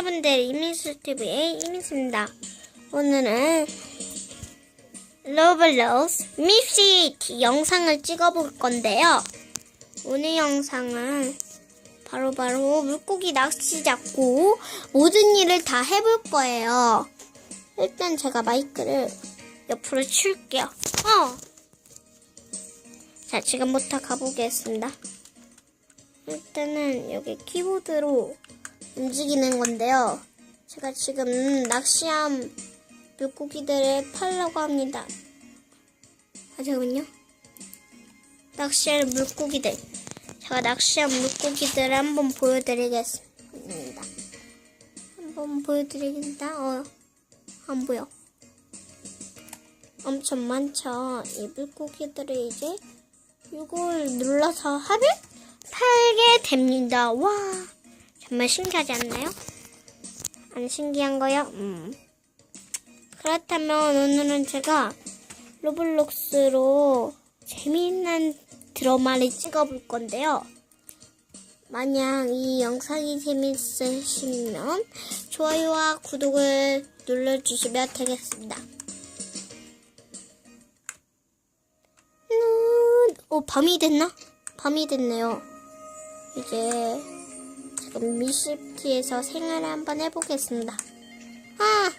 여러분들 이민수 TV의 이민수입니다. 오늘은 로블록스 밉시티 영상을 찍어볼 건데요. 오늘 영상은 바로 바로 물고기 낚시 잡고 모든 일을 다 해볼 거예요. 일단 제가 마이크를 옆으로 칠게요. 어. 자, 지금부터 가보겠습니다. 일단은 여기 키보드로 움직이는 건데요. 제가 지금 낚시한 물고기들을 팔려고 합니다. 아, 잠깐만요. 낚시할 물고기들. 제가 낚시한 물고기들을 한번 보여드리겠습니다. 한번 보여드리겠습니다. 어, 안 보여. 엄청 많죠. 이 물고기들을 이제 이걸 눌러서 하면 팔게 됩니다. 와, 정말 신기하지 않나요? 안 신기한 거요? 음. 그렇다면 오늘은 제가 로블록스로 재미있는 드라마를 찍어볼 건데요. 만약 이 영상이 재밌으시면 좋아요와 구독을 눌러주시면 되겠습니다. 음, 오, 밤이 됐나? 밤이 됐네요. 이제 지금 미시프티에서 생활을 한번 해보겠습니다. 아,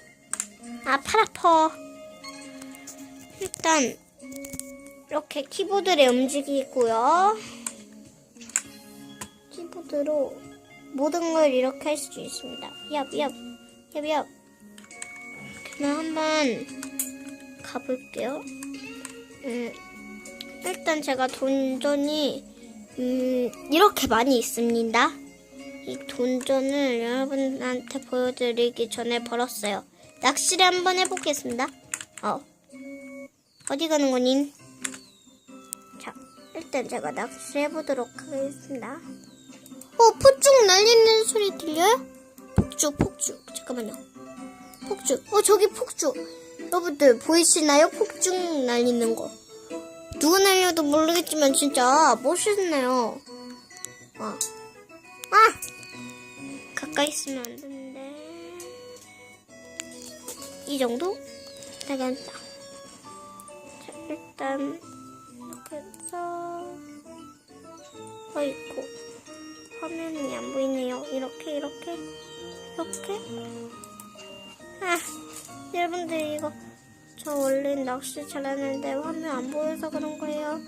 아, 팔 아파. 일단 이렇게 키보드를 움직이고요. 키보드로 모든 걸 이렇게 할 수 있습니다. 얍, 얍, 얍, 얍. 그럼 한번 가볼게요. 음, 일단 제가 돈전이 음, 이렇게 많이 있습니다. 이 돈전을 여러분한테 보여드리기 전에 벌었어요. 낚시를 한번 해보겠습니다. 어. 어디 가는 거닌? 자, 일단 제가 낚시를 해보도록 하겠습니다. 어, 폭죽 날리는 소리 들려요? 폭죽, 폭죽. 잠깐만요. 폭죽. 어, 저기 폭죽. 여러분들 보이시나요? 폭죽 날리는 거. 누가 날려도 모르겠지만 진짜 멋있네요. 아, 아, 가까이 있으면 안 되는데. 이 정도? 되겠다. 자, 일단 이렇게 해서 어이구 화면이 안 보이네요. 이렇게 이렇게 이렇게. 아, 여러분들 이거. 저 원래 낚시 잘하는데 화면 안 보여서 그런 거예요.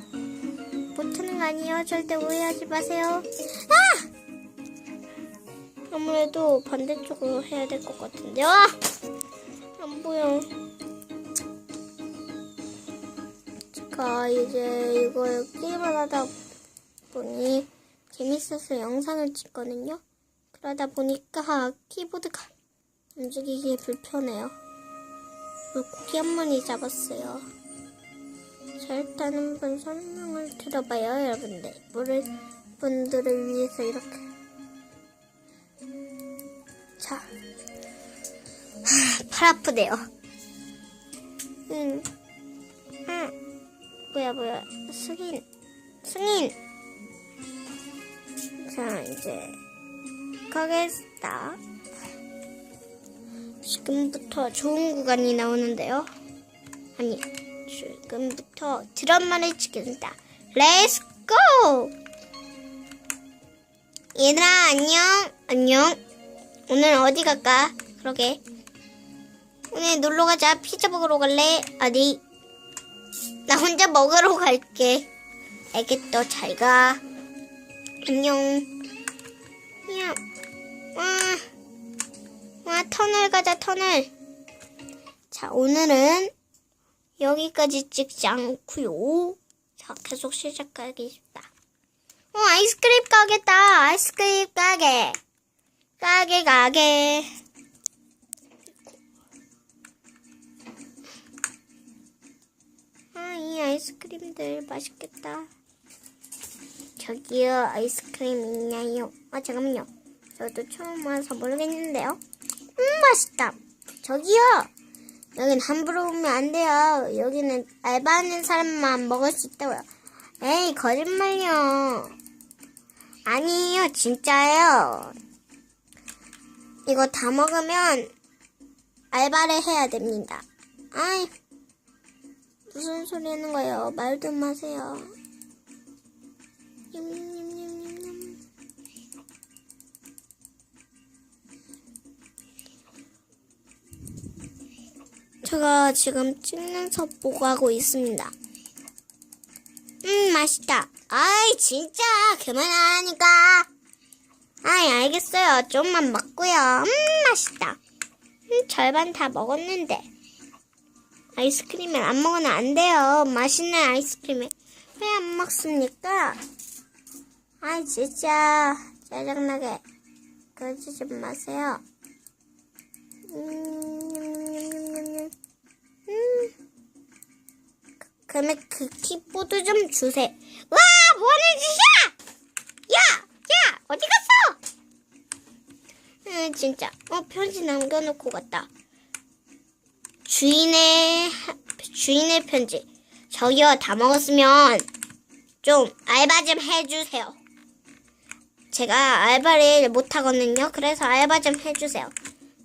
못하는 거 아니에요. 절대 오해하지 마세요. 아! 아무래도 반대쪽으로 해야 될 것 같은데. 아! 안 보여. 제가 이제 이걸 게임을 하다 보니 재밌어서 영상을 찍거든요. 그러다 보니까 키보드가 움직이기 불편해요. 물고기 한 마리 잡았어요. 자, 일단 한번 설명을 들어봐요, 여러분들. 모를 분들을 위해서 이렇게. 자. 하, 팔 아프대요. 응. 응. 뭐야, 뭐야. 승인. 승인! 자, 이제. 가겠다. 지금부터 좋은 구간이 나오는데요. 아니, 지금부터 드럼마를 치겠습니다. 렛츠 고! 얘들아, 안녕. 안녕. 오늘 어디 갈까? 그러게. 오늘 놀러 가자. 피자 먹으러 갈래? 어디? 나 혼자 먹으러 갈게. 알겠어. 잘 가. 안녕. 야, 와. 와, 터널 가자, 터널. 자, 오늘은 여기까지 찍지 않고요. 자, 계속 시작하겠습니다. 어, 아이스크림 가게다. 아이스크림 가게. 가게, 가게. 아, 이 아이스크림들 맛있겠다. 저기요, 아이스크림 있냐요? 아, 잠깐만요. 저도 처음 와서 모르겠는데요. 음, 맛있다. 저기요. 여긴 함부로 오면 안 돼요. 여기는 알바하는 사람만 먹을 수 있다고요. 에이, 거짓말요. 아니에요, 진짜예요. 이거 다 먹으면 알바를 해야 됩니다. 아이, 무슨 소리 하는 거예요? 말좀 마세요. 냠냠냠냠냠. 제가 지금 찍면서 보고 하고 있습니다. 음, 맛있다. 아이, 진짜, 그만하니까. 아이, 알겠어요. 좀만 먹고요. 음, 맛있다. 음, 절반 다 먹었는데. 아이스크림을 안 먹으면 안 돼요. 맛있는 아이스크림을 왜 안 먹습니까? 아이, 진짜, 짜증나게. 그러지 좀 마세요. 음, 음. 그러면 그 키보드 좀 주세요. 와, 뭐하는 짓이야? 야, 야, 어디 갔어? 음, 진짜. 어, 편지 남겨놓고 갔다. 주인의, 주인의 편지. 저기요, 다 먹었으면 좀 알바 좀 해주세요. 제가 알바를 못하거든요. 그래서 알바 좀 해주세요.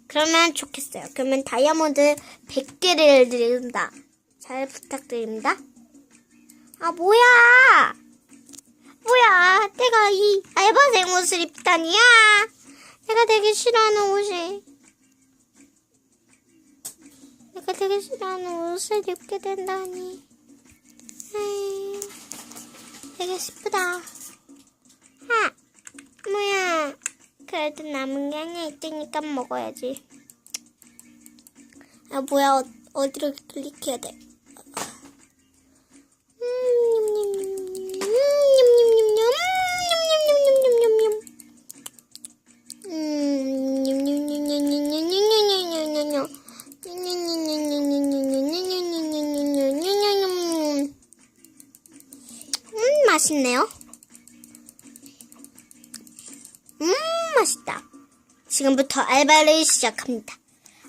그러면 좋겠어요. 그러면 다이아몬드 100개를 드린다. 잘 부탁드립니다. 아, 뭐야! 뭐야! 내가 이 알바생 옷을 입다니야! 내가 되게 싫어하는 옷이. 내가 되게 싫어하는 옷을 입게 된다니. 에이, 되게 슬프다. 아, 뭐야. 그래도 남은 게 하나 있으니까 먹어야지. 아, 뭐야. 어, 어디로 클릭해야 돼? 음, 맛있다. 지금부터 알바를 시작합니다.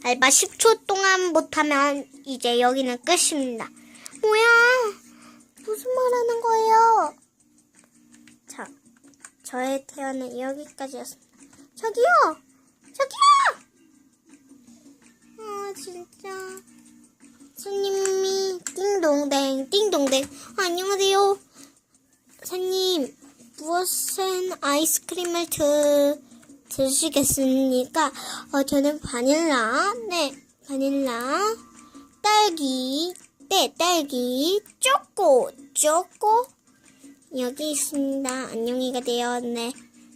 알바 10초 동안 못하면 이제 여기는 끝입니다. 뭐야? 무슨 말 하는 거예요? 자, 저의 태어는 여기까지였습니다. 저기요! 아이스크림을 드, 드시겠습니까? 어, 저는 바닐라, 네, 바닐라, 딸기, 네, 딸기, 초코, 초코. 여기 있습니다. 안녕히 가세요. 네,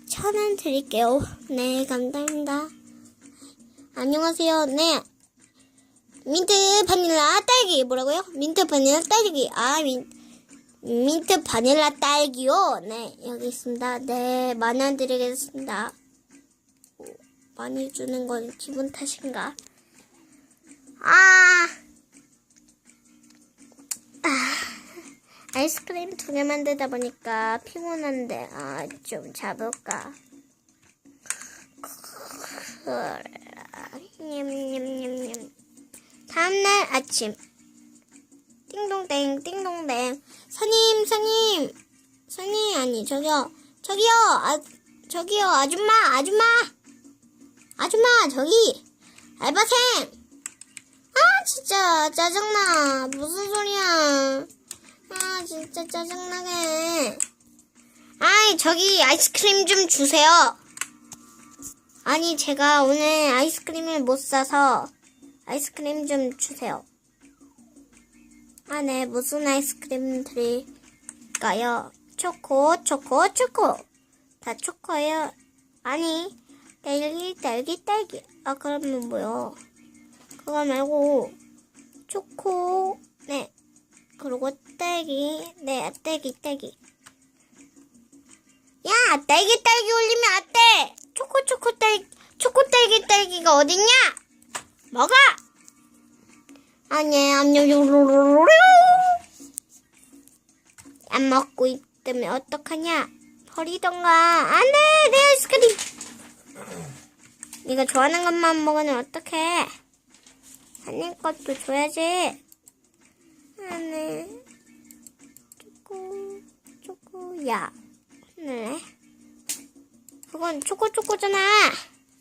천 원 드릴게요. 네, 감사합니다. 안녕하세요. 네. 민트 바닐라 딸기 뭐라고요? 민트 바닐라 딸기 아 민, 민트 바닐라 딸기요? 네 여기 있습니다. 네 만원 드리겠습니다. 오, 많이 주는 건 기분 탓인가? 아, 아 아이스크림 두 개 만들다 보니까 피곤한데 아 좀 잡을까? 냠냠냠냠. 다음날 아침 띵동댕 띵동댕. 선임 선임. 선임 아니 저기요. 저기요 아 저기요 아줌마 아줌마. 아줌마 저기. 알바생. 아 진짜 짜증나. 무슨 소리야. 아 진짜 짜증나게. 아이 저기 아이스크림 좀 주세요. 아니 제가 오늘 아이스크림을 못 사서 아이스크림 좀 주세요. 아, 네. 무슨 아이스크림 드릴까요? 초코, 초코, 초코. 다 초코예요. 아니, 딸기, 딸기, 딸기. 아, 그러면 뭐요? 그거 말고, 초코, 네. 그리고 딸기, 네, 딸기, 딸기. 야, 딸기, 딸기 올리면 안 돼! 초코, 초코, 딸기, 초코, 딸기, 딸기가 어딨냐? 먹어! 아니, 안녕. 안 먹고 있다면 어떡하냐? 버리던가. 안 돼, 내 아이스크림. 네가 좋아하는 것만 먹으면 어떡해? 한입 것도 줘야지. 안 돼. 초코, 초코, 야. 네. 그건 초코초코잖아.